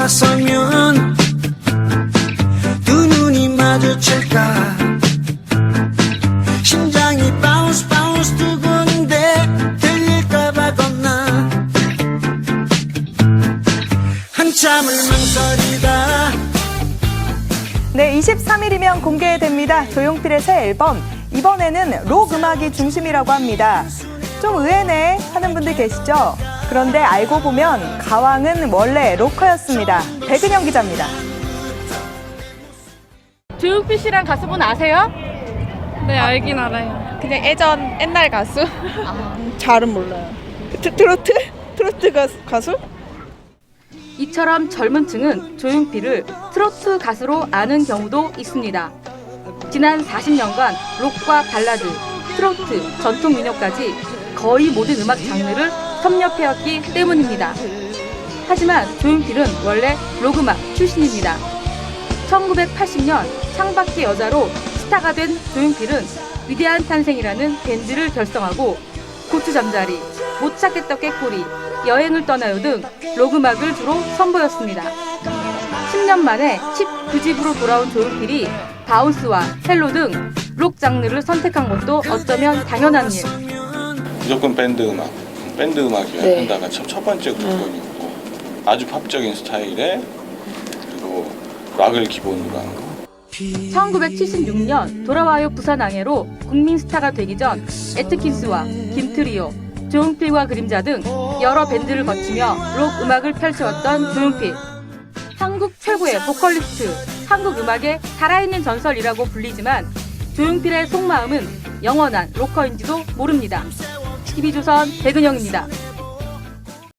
돌아서면 두 눈이 마주칠까 심장이 바운스 바운스 두근데 들릴까봐 겁나 한참을 망설이다 네, 23일이면 공개됩니다. 조용필의 새 앨범. 이번에는 록 음악이 중심이라고 합니다. 좀 의외네 하는 분들 계시죠? 그런데 알고 보면 가왕은 원래 로커였습니다. 백은영 기자입니다. 조용필 씨랑 가수분 아세요? 네, 알긴 알아요. 그냥 예전 옛날 가수? 잘은 몰라요. 트, 트로트? 트로트 가수? 가수? 이처럼 젊은 층은 조용필을 트로트 가수로 아는 경우도 있습니다. 지난 40년간 록과 발라드, 트로트, 전통 민요까지 거의 모든 음악 장르를 섭렵해왔기 때문입니다. 하지만 조용필은 원래 록음악 출신입니다. 1980년 창밖의 여자로 스타가 된 조용필은 위대한 탄생이라는 밴드를 결성하고 고추 잠자리, 못 찾겠다 꾀꼬리, 여행을 떠나요 등 록음악을 주로 선보였습니다. 10년 만에 19집으로 돌아온 조용필이 바운스와 헬로 등 록 장르를 선택한 것도 어쩌면 당연한 일. 무조건 밴드 음악, 밴드 음악이어야 네. 한다가 첫, 첫 번째 조건이고 아주 팝적인 스타일에 그리고 락을 기본으로 한 거. 1976년 돌아와요 부산항해로 국민 스타가 되기 전 에트킨스와 김트리오, 조용필과 그림자 등 여러 밴드를 거치며 록 음악을 펼쳐왔던 조용필. 한국 최고의 보컬리스트, 한국 음악의 살아있는 전설이라고 불리지만 조용필의 속마음은 영원한 로커인지도 모릅니다. TV조선 백은영입니다.